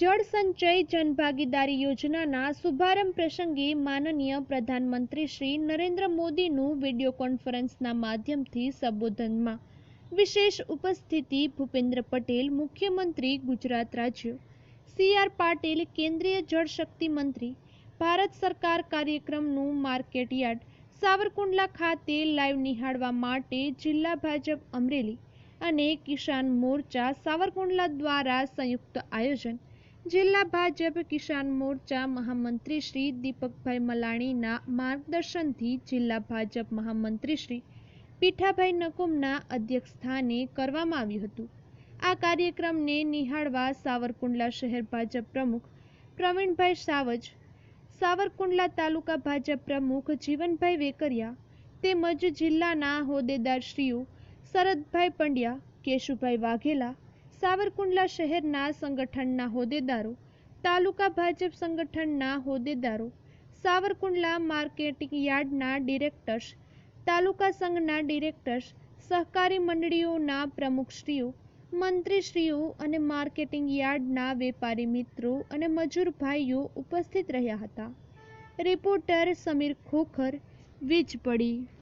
જળ સંચય જનભાગીદારી યોજનાના શુભારંભ પ્રસંગે માનનીય પ્રધાનમંત્રી શ્રી નરેન્દ્ર મોદીનું વીડિયો કોન્ફરન્સના માધ્યમથી સંબોધનમાં. વિશેષ ઉપસ્થિતિ ભૂપેન્દ્ર પટેલ, મુખ્યમંત્રી, ગુજરાત રાજ્ય. સી આર પાટીલ, કેન્દ્રીય જળશક્તિ મંત્રી. ભારત સરકાર કાર્યક્રમનું માર્કેટ યાર્ડ. સાવરકુંડલા ખાતે લાઈવ નિહાળવા માટે જિલ્લા ભાજપ અમરેલી અને કિસાન મોરચા સાવરકુંડલા દ્વારા સંયુક્ત આયોજન. જિલ્લા ભાજપ કિસાન મોરચા મહામંત્રી શ્રી દીપકભાઈ મલાણીના માર્ગદર્શનથી જિલ્લા ભાજપ મહામંત્રી શ્રી પીઠાભાઈ નકુમના અધ્યક્ષસ્થાને કરવામાં આવ્યું હતું. આ કાર્યક્રમને નિહાળવા સાવરકુંડલા શહેર ભાજપ પ્રમુખ પ્રવીણભાઈ સાવજ, સાવરકુંડલા તાલુકા ભાજપ પ્રમુખ જીવનભાઈ વેકરિયા તેમજ જિલ્લાના હોદ્દેદારશ્રીઓ શરદભાઈ પંડ્યા, કેશુભાઈ વાઘેલા સાવરકુંડલા શહેરના સંગઠનના હોદ્દેદારો, તાલુકા ભાજપ સંગઠનના હોદ્દેદારો, સાવરકુંડલા માર્કેટિંગ યાર્ડના ડિરેક્ટર્સ, તાલુકા સંઘના ડિરેક્ટર્સ, સહકારી મંડળીઓના પ્રમુખશ્રીઓ મંત્રીશ્રીઓ અને માર્કેટિંગ યાર્ડના વેપારી મિત્રો અને મજૂર ભાઈઓ ઉપસ્થિત રહ્યા હતા. રિપોર્ટર સમીર ખોખર, વીજપડી.